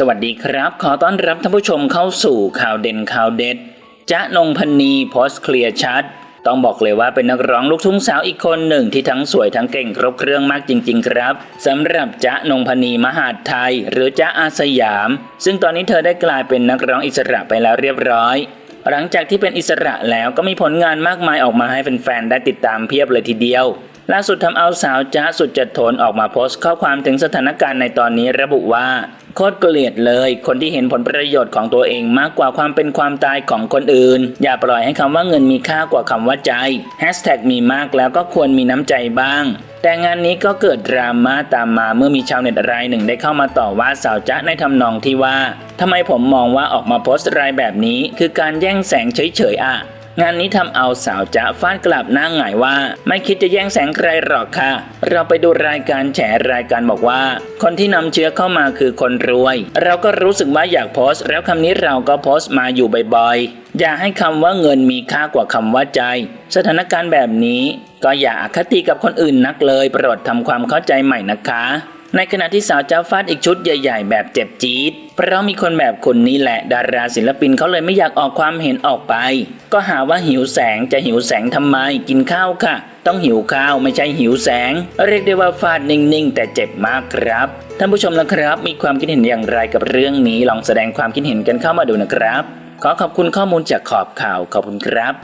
สวัสดีครับ ขอต้อนรับท่านผู้ชมเข้าสู่ข่าวเด่นข่าวเด็ดจ๊ะนงพนีโพสเคลียร์ชัด ต้องบอกเลยว่าเป็นนักร้องลูกทุ่งสาวอีกคนหนึ่งที่ทั้งสวยทั้งเก่งครบเครื่องมากจริง ๆ ครับสำหรับจ๊ะนงพนีมหาดไทย หรือจ๊ะอาสยาม ซึ่งตอนนี้เธอได้กลายเป็นนักร้องอิสระไปแล้วเรียบร้อย หลังจากที่เป็นอิสระแล้วก็มีผลงานมากมายออกมาให้แฟนๆได้ติดตามเพียบเลยทีเดียว ล่าสุดทำเอาสาวจ๊ะสุดจะทนออกมาโพสต์ข้อความถึงสถานการณ์ในตอนนี้ระบุว่าโคตรเกลียดเลย คนที่เห็นผลประโยชน์ของตัวเองมากกว่าความเป็นความตายของคนอื่น อย่าปล่อยให้คำว่าเงินมีค่ากว่าคำว่าใจแฮชแท็กมีมากแล้วก็ควรมีน้ำใจบ้าง แต่งานนี้ก็เกิดดราม่าตามมาเมื่อมีชาวเน็ตรายหนึ่งได้เข้ามาต่อว่าสาวจ๊ะในทำนองที่ว่าทำไมผมมองว่าออกมาโพสต์รายแบบนี้ คือการแย่งแสงเฉยๆอะ งานนี้ทำเอาสาวจ๊ะฟาดกลับหน้าหงายว่า ไม่คิดจะแย่งแสงใครหรอกค่ะ เราไปดูรายการแฉรายการบอกว่า คนที่นำเชื้อเข้ามาคือคนรวย เราก็รู้สึกว่าอยากโพสต์ แล้วคำนี้เราก็โพสต์มาอยู่บ่อยๆ อย่าให้คำว่าเงินมีค่ากว่าคำว่าใจ สถานการณ์แบบนี้ ก็อย่าอคติกับคนอื่นนักเลยโปรดทำความเข้าใจใหม่นะคะ ในขณะที่สาวเจ้าฟาดอีกชุดใหญ่ ๆ แบบเจ็บจี๊ด เพราะมีคนแบบคนนี้แหละดาราศิลปินเขาเลยไม่อยากออกความเห็นออกไป ก็หาว่าหิวแสงจะหิวแสงทำไมกินข้าวค่ะ ต้องหิวข้าวไม่ใช่หิวแสง เรียกได้ว่าฟาดนิ่งๆ แต่เจ็บมากครับท่านผู้ชมละครับ มีความคิดเห็นอย่างไรกับเรื่องนี้ลองแสดงความคิดเห็นกันเข้ามาดูนะครับ ขอขอบคุณข้อมูลจากขอบข่าวขอบคุณครับ